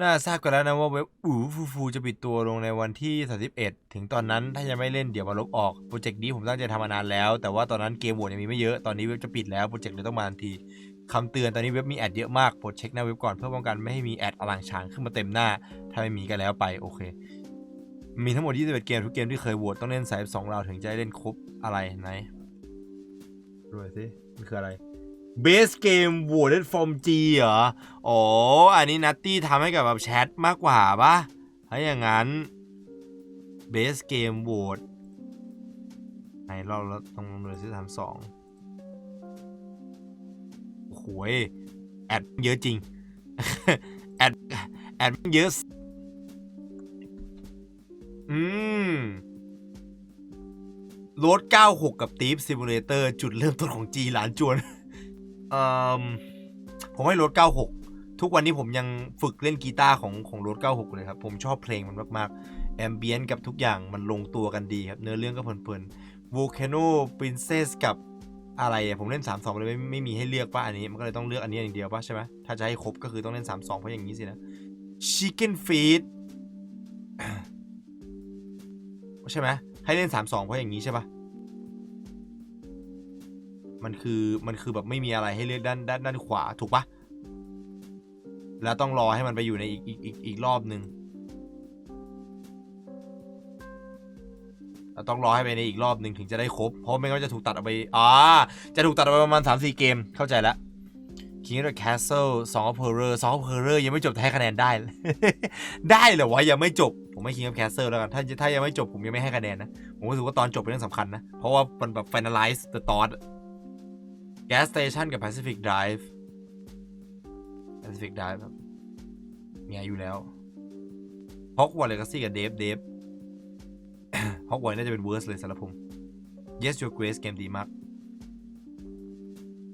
น่าทราบกันแล้วนะว่าเว็บอูฟูฟูจะปิดตัวลงในวันที่ 31 ถึงตอนนั้นถ้ายังไม่เล่นเดี๋ยวมาลบออก โปรเจกต์นี้ผมตั้งใจทำมานานแล้ว แต่ว่าตอนนั้นเกมโหวตยังมีไม่เยอะ ตอนนี้เว็บจะปิดแล้วโปรเจกต์เลยต้องมาทันทีคำเตือนตอนนี้เว็บมีแอดเยอะมากโปรดเช็คหน้าเว็บก่อนเพื่อป้องกันไม่ให้มีแอดอลังฉางขึ้นมาเต็มหน้า ถ้าไม่มีก็แล้วไปโอเค มีทั้งหมด 21 เกมทุกเกมที่เคยโหวตต้องเล่นสาย2เราถึงจะได้เล่นครบอะไรไหนดูหน่อยสิมันคืออะไร Base Game Voted from G เหรอ อ๋อ อันนี้นัตตี้ทำให้กับแบบแชทมากกว่าปะถ้าอย่างนั้น Base Game Vote ไหนเราเราต้องลงเลยที่ทำสองโอ้โหยแอดเยอะจริง แอด แอดเยอะ อืมโรด96 กับ Thief Simulator จุดเริ่มต้นของ G หลานจวน ผมให้รด96 ทุกวันนี้ผมยังฝึกเล่นกีตาร์ของของรด96 เลยครับ ผมชอบเพลงมันมากๆ แอมเบียนกับทุกอย่างมันลงตัวกันดีครับ เนื้อเรื่องก็เพลินๆ Volcano Princess กับอะไรผมเล่น 3 2 เลยไม่ไม่มีให้เลือกป่ะอันนี้ มันก็เลยต้องเลือกอันนี้อย่างเดียวป่ะใช่ไหมถ้าจะให้ครบก็คือต้องเล่น 3 2 เพราะอย่างนี้สินะ Chicken Feed ใช่ไหมให้เล่น 3 2 เพราะอย่างนี้ใช่ปะ มันคือมันคือแบบไม่มีอะไรให้เลือกด้านด้านด้านขวาถูกปะแล้วต้องรอให้มันไปอยู่ในอีกอีกอีกอีกรอบหนึ่งเราต้องรอให้ไปในอีกรอบหนึ่งถึงจะได้ครบ เพราะไม่งั้นจะถูกตัดออกไปอ่าจะถูกตัดออกไปประมาณ 3-4 เกม เข้าใจแล้ว King of the Castle Song of Horror Song of Horror ยังไม่จบแต่ให้คะแนนได้ ได้เหรอวะยังไม่จบ ผมให้ King of Castle แล้วกัน ถ้าถ้ายังไม่จบผมยังไม่ให้คะแนนนะ ผมรู้สึกว่าตอนจบเป็นเรื่องสำคัญนะ เพราะว่ามันแบบ finalize the thought Gas Station กับ Pacific Drive Pacific Drive ครับมีอายุแล้ว Hogwarts Legacy กับ Dave Dave Hogwarts น่าจะเป็น worst เลยสำหรับผม Yes Your Grace เกมดีมาก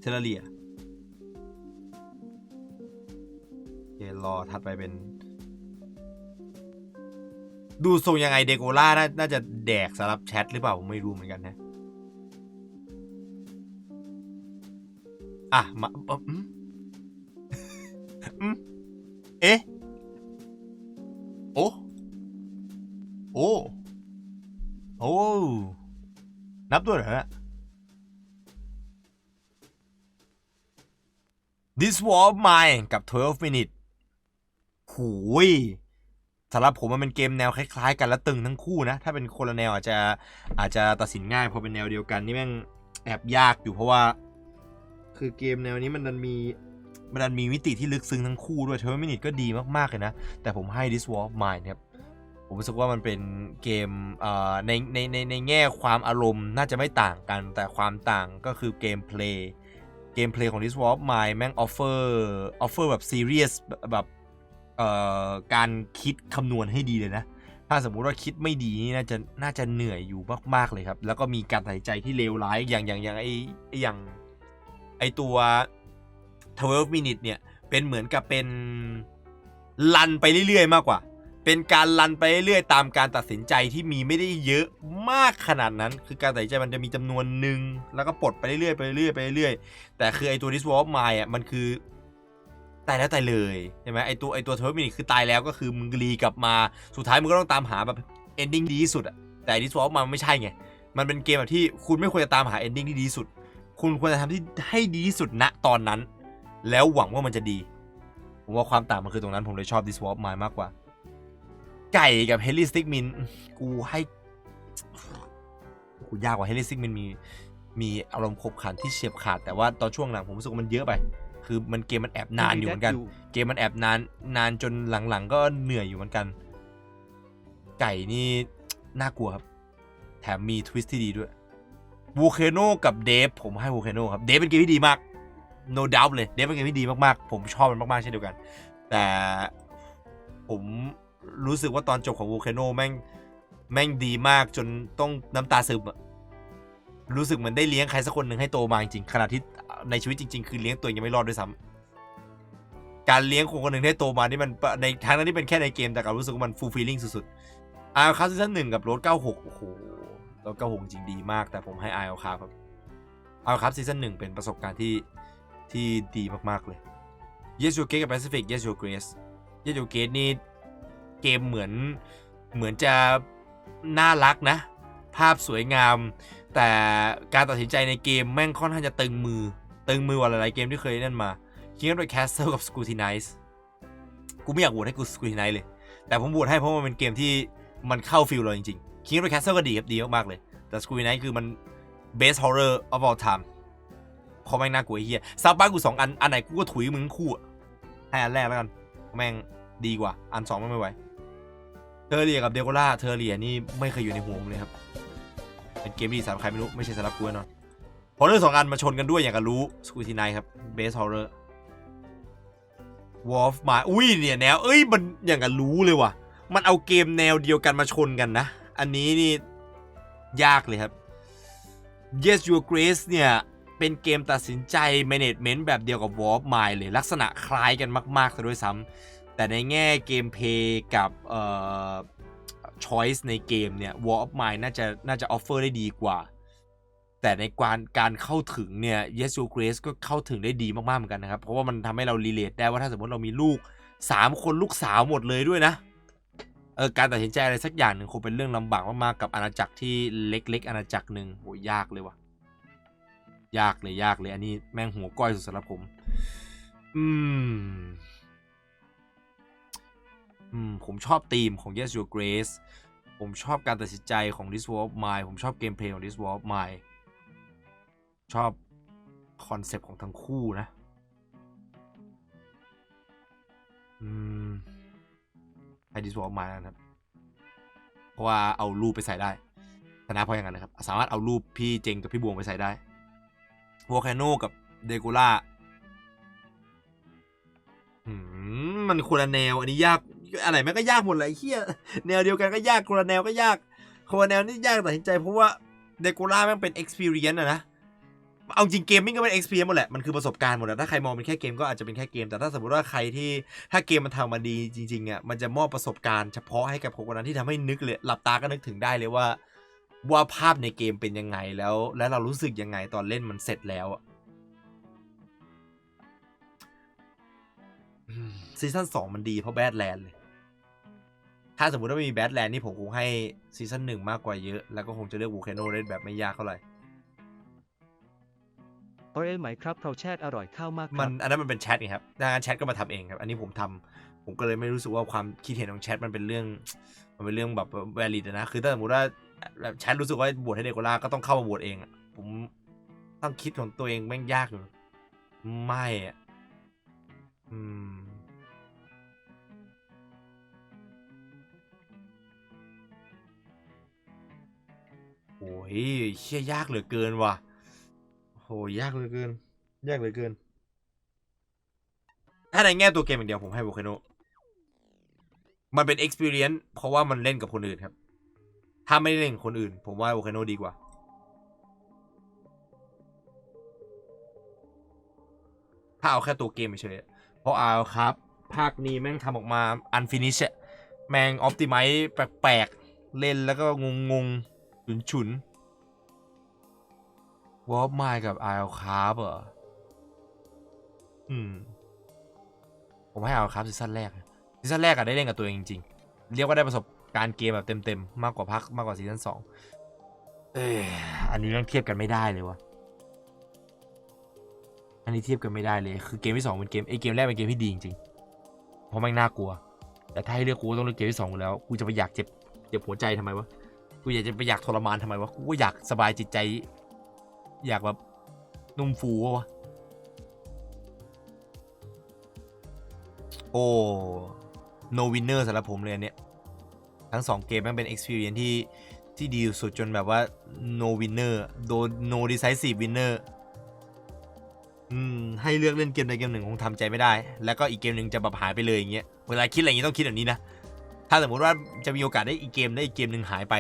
Terraria โอเครอถัดไปเป็น ดูทรงยังไงเดโกล่าน่าจะแดกสำหรับแชทหรือเปล่า ผมไม่รู้เหมือนกันนะ อะมาเอ่ออืมอืมเอ๊ะ โอ้ โอ้ โอ้ นับด้วยเหรอฮะ This War of Mine กับ 12 Minutes หูยสำหรับผมมันเป็นเกมแนวคล้ายๆ กันและตึงทั้งคู่นะ ถ้าเป็นคนละแนวอาจจะอาจจะตัดสินง่ายพอเป็นแนวเดียวกันนี่แม่งแอบยากอยู่เพราะว่า คือเกมแนวนี้มันดันมีมันดันมีมิติที่ลึกซึ้งทั้งคู่ด้วยเทอร์มินิตก็ดีมาก ๆ เลยนะ แต่ผมให้ This War of Mine ครับ ผมรู้สึกว่ามันเป็นเกมในในในในแง่ความอารมณ์น่าจะไม่ต่างกัน แต่ความต่างก็คือเกมเพลย์เกมเพลย์ของ This War of Mine แม่งออฟเฟอร์ออฟเฟอร์แบบซีเรียสแบบการคิดคำนวณให้ดีเลยนะถ้าสมมุติว่าคิดไม่ดีนี่น่าจะน่าจะเหนื่อยอยู่มาก ๆ เลยครับ แล้วก็มีการตัดสินใจที่เลวร้ายอย่างอย่างอย่างไอไออย่าง ไอตัว12 minute เนี่ย เป็นเหมือนกับเป็นลันไปเรื่อยๆ มากกว่า เป็นการลันไปเรื่อยๆ ตามการตัดสินใจที่มีไม่ได้เยอะมากขนาดนั้น คือการตัดสินใจมันจะมีจำนวนหนึ่ง แล้วก็ปลดไปเรื่อยๆ ไปเรื่อยๆ ไปเรื่อยๆ แต่คือไอตัว This War of Mine อะ มันคือตายแล้วตายเลยใช่ไหมไอตัวไอตัวเทอร์มินิคือตายแล้วก็คือมึงรีกลับมา สุดท้ายมึงก็ต้องตามหาแบบเอนดิ้งดีที่สุดอะแต่ดิสวอลมันไม่ใช่ไง มันเป็นเกมแบบที่คุณไม่ควรจะตามหาเอนดิ้งที่ดีที่สุด คุณควรจะทำที่ให้ดีที่สุดณตอนนั้น แล้วหวังว่ามันจะดี ผมว่าความต่างมันคือตรงนั้นผมเลยชอบดิสวอลมามากกว่า ไก่กับเฮลิสติกมินกูให้กูยากกว่าเฮลิสติกมินมีมีอารมณ์ขบขันที่เฉียบขาด แต่ว่าตอนช่วงหลังผมรู้สึกว่ามันเยอะไป คือมันเกมมันแอบนานอยู่เหมือนกัน เกมมันแอบนานนานจนหลังๆ ก็เหนื่อยอยู่เหมือนกัน ไก่นี่น่ากลัวครับ แถมมีทวิสต์ที่ดีด้วย วูเคโนกับเดฟผมให้วูเคโนครับเดฟเป็นเกมที่ดีมาก no doubt เลยเดฟเป็นเกมที่ดีมากๆ ผมชอบมันมากๆเช่นเดียวกัน แต่ผมรู้สึกว่าตอนจบของวูเคโนแม่งแม่งดีมากจนต้องน้ำตาซึมอะรู้สึกเหมือนได้เลี้ยงใครสักคนหนึ่งให้โตมาจริงๆขณะที่ในชีวิตจริง ๆ คือเลี้ยงตัวเองยังไม่รอดด้วยซ้ำการเลี้ยงคนคนหนึ่งให้โตมานี่มันในทางนั้นที่เป็นแค่ในเกมแต่กับรู้สึกว่ามันฟูลฟีลิ่งสุดๆอาร์คาซีซั่นหนึ่งกับโรถ96โอ้โห รถ96จริงดีมาก แต่ผมให้ไอาร์คาครับอาร์คาซีซั่นหนึ่งเป็นประสบการณ์ที่ที่ดีมากๆเลย Yes Your Grace กับ Pacific Yes Your Grace เยโยเกตนี่เกมเหมือนเหมือนจะน่ารักนะ ภาพสวยงาม แต่การตัดสินใจในเกมแม่งค่อนข้างจะตึงมือ ตึงมือกว่าหลายๆเกมที่เคยเล่นมา King of the Castle กับ Scrutinize กูไม่อยากโหวตให้กู Scrutinize เลย แต่ผมโหวตให้เพราะมันเป็นเกมที่มันเข้าฟิลเราจริง ๆ King of the Castle ก็ดีครับดีมากๆเลย แต่ Scrutinize คือมัน best horror of all time เพราะแม่งน่ากลัวเฮียซับบ้านกูสองอัน อันไหนกูก็ถุยมึงคู่ให้อันแรกแล้วกัน แม่งดีกว่า อันสองไม่ไหวเทอร์เรียกับเดโกล่าเทอร์เรียนี่ไม่เคยอยู่ในหัวผมเลยครับ เป็นเกมที่สำหรับใครไม่รู้ ไม่ใช่สำหรับกูแน่นอนฮอร์เรอร์สองอันมาชนกันด้วยอย่างกับรู้สกูทีไนครับเบสฮอร์เรอร์วอลฟมา อุ้ยเนี่ยแนว เอ้ยมันอย่างกับรู้เลยว่ะ มันเอาเกมแนวเดียวกันมาชนกันนะ อันนี้นี่ยากเลยครับ Yes Your Grace เนี่ยเป็นเกมตัดสินใจ management แบบเดียวกับ War of Mine เลยลักษณะคล้ายกันมากๆซะด้วยซ้ำแต่ในแง่เกมเพย์กับเอ่อ choice ในเกมเนี่ย War of Mine น่าจะน่าจะ offer ได้ดีกว่า แต่ในการการเข้าถึงเนี่ย Yes Your Grace ก็เข้าถึงได้ดีมากๆเหมือนกันนะครับ เพราะว่ามันทำให้เรา relate ได้ว่าถ้าสมมติเรามีลูก 3 คนลูกสาวหมดเลยด้วยนะ ออการตัดสินใจอะไรสักอย่างหนึ่งคงเป็นเรื่องลำบากมากๆกับอาณาจักรที่เล็ก ๆ อาณาจักรหนึ่งโหยากเลยว่ะ ยากเลยยากเลยอันนี้แม่งหัวก้อยสุดสำหรับผม อืม อืม ผมชอบธีมของ Yes Your Grace ผมชอบการตัดสินใจของ This War of Mine ผมชอบเกมเพลย์ของ This War of Mine ชอบคอนเซปต์ของทั้งคู่นะ อืม ให้ This War of Mine นะครับ เพราะว่าเอารูปไปใส่ได้ชนะเพราะอย่างนั้นนะครับ สามารถเอารูปพี่เจงกับพี่บวงไปใส่ได้วอลแคนโนกับเดกูล่าอืมมันคนละแนว อันนี้ยาก อะไรแม่งก็ยากหมดเลยเฮียแนวเดียวกันก็ยากคนละแนวก็ยากคนละแนวนี่ยากตัดสินใจเพราะว่าเดกูล่าแม่งเป็น experience อะนะ เอาจริงเกมมิ่งก็เป็น experience หมดแหละ มันคือประสบการณ์หมดอะถ้าใครมองเป็นแค่เกมก็อาจจะเป็นแค่เกม แต่ถ้าสมมติว่าใครที่ถ้าเกมมันทำมาดีจริงๆอะมันจะมอบประสบการณ์เฉพาะให้กับคนคนนั้นที่ทำให้นึกเลย หลับตาก็นึกถึงได้เลยว่า ว่าภาพในเกมเป็นยังไงแล้ว แล้วเรารู้สึกยังไงตอนเล่นมันเสร็จแล้วซีซั่นสองมันดีเพราะแบดแลนด์เลยถ้าสมมติว่าไม่มีแบดแลนด์นี่ผมคงให้ซีซั่นหนึ่งมากกว่าเยอะ แล้วก็คงจะเลือกวูแคนโนได้แบบไม่ยากเท่าไหร่ ออเอลไหมครับเราแชทอร่อยข้าวมากมันอันนั้นมันเป็นแชทไงครับดังนั้นแชทก็มาทำเองครับ อันนี้ผมทำผมก็เลยไม่รู้สึกว่าความคิดเห็นของแชทมันเป็นเรื่อง มันเป็นเรื่องแบบ valid นะ คือถ้าสมมติว่าแบบแชทรู้สึกว่าบวชให้เดโกล่าก็ต้องเข้ามาบวชเองผมต้องคิดของตัวเองแม่งยากอยู่ไม่อะอืมโอ้ยเชี่ยยากเหลือเกินว่ะ หยากเหลือเกิน ยากเหลือเกิน ถ้าในแง่ตัวเกมอย่างเดียวผมให้โ o คโนมันเป็น experience เพราะว่ามันเล่นกับคนอื่นครับ ถ้าไม่ได้เล่นกับคนอื่น ผมว่าโ o คโนดีกว่า ถ้าเอาแค่ตัวเกมเฉยเพราะเอาครับ ภาคนี้แม่งทำออกมา unfinish อะแม่ง optimize แปลกๆ เล่นแล้วก็งงๆ ฉุนฉุน วอลไมกับไอลคาร์บเหรอ อืม ผมให้ไอลคาร์บซีซั่นแรก ซีซั่นแรกอะได้เล่นกับตัวเองจริงๆ เรียกว่าได้ประสบการณ์เกมแบบเต็มๆ มากกว่าพักมากกว่าซีซั่นสองเอออันนี้ยังเทียบกันไม่ได้เลยวะอันนี้เทียบกันไม่ได้เลย คือเกมที่สองเป็นเกมไอเกมแรกเป็นเกมที่ดีจริงๆ เพราะแม่งน่ากลัว แต่ถ้าให้เลือกกูก็ต้องเลือกเกมที่สองอยู่แล้ว กูจะไปอยากเจ็บเจ็บหัวใจทำไมวะ กูอยากจะไปอยากทรมานทำไมวะ กูก็อยากสบายจิตใจ อยากแบบนุ่มฟูวะโอ้ no winner สำหรับผมเลยอันเนี้ยทั้งสองเกมแมันเป็น experience ที่ที่ดีสุดจนแบบว่า no winner โดน no decisive winner อืมให้เลือกเล่นเกมใดเกมหนึ่งคงทำใจไม่ได้ แล้วก็อีกเกมหนึ่งจะแบบหายไปเลยอย่างเงี้ย เวลาคิดอะไรอย่างงี้ต้องคิดแบบนี้นะ ถ้าสมมติว่าจะมีโอกาสได้อีกเกมได้อีกเกมหนึ่งหายไป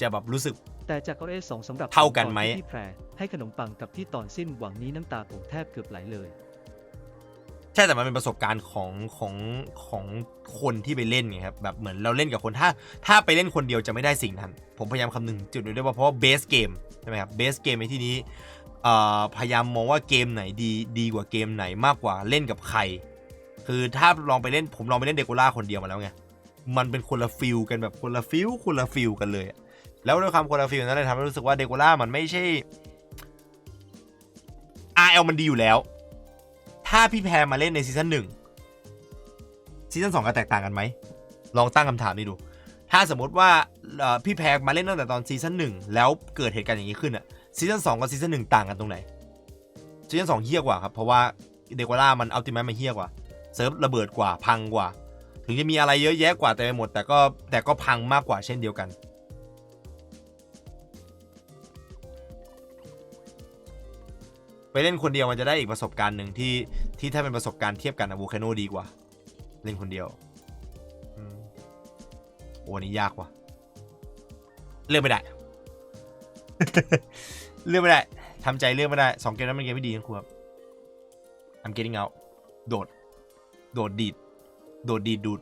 จะแบบรู้สึก แต่จากออเอลสองสำหรับเท่ากันไหมตอที่พี่แพร ให้ขนมปังกับที่ตอนสิ้นหวังนี้น้ำตาผมแทบเกือบไหลเลย ใช่แต่มันเป็นประสบการณ์ของของของคนที่ไปเล่นไงครับแบบเหมือนเราเล่นกับคนถ้า ถ้าไปเล่นคนเดียวจะไม่ได้สิ่งนั้น ผมพยายามคำนึงจุดนี้ด้วยว่าเพราะว่าเบสเกมใช่ไหมครับเบสเกมในที่นี้พยายามมองว่าเกมไหนดีดีกว่าเกมไหนมากกว่าเล่นกับใคร คือถ้าลองไปเล่นผมลองไปเล่นเดโกล่าคนเดียวมาแล้วไงมันเป็นคนละฟิลกันแบบคนละฟิลคนละฟิลกันเลย แล้วด้วยความคนละฟิลนั้นเลยทำให้รู้สึกว่าเดโกล่ามันไม่ใช่ RL มันดีอยู่แล้ว ถ้าพี่แพรมาเล่นในซีซั่นหนึ่งซีซั่นสองก็แตกต่างกันไหม ลองตั้งคำถามนี้ดู ถ้าสมมติว่าพี่แพรมาเล่นตั้งแต่ตอนซีซั่นหนึ่งแล้วเกิดเหตุการณ์อย่างนี้ขึ้นอะซีซั่นสองกับซีซั่นหนึ่งต่างกันตรงไหนซีซั่นสองเฮี้ยกว่าครับ เพราะว่าเดโกล่ามันอัลติ e ม e มันเฮี้ยกว่าเซิร์ฟระเบิดกว่าพังกว่า ถึงจะมีอะไรเยอะแยะกว่าเต็มไปหมด แต่ก็แต่ก็พังมากกว่าเช่นเดียวกัน ไปเล่นคนเดียวมันจะได้อีกประสบการณ์หนึ่งที่ที่ถ้าเป็นประสบการณ์เทียบกันอะโวคาโนดีกว่า เล่นคนเดียวอืมโอ้อันนี้ยากว่ะเลือกไม่ได้ เลือกไม่ได้ทำใจเลือกไม่ได้สองเกมนั้นมันเกมไม่ดีทั้งคู่ครับ I'm getting out โดด โดดดีด โดดดีดดูด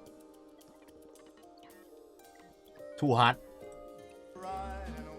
too hard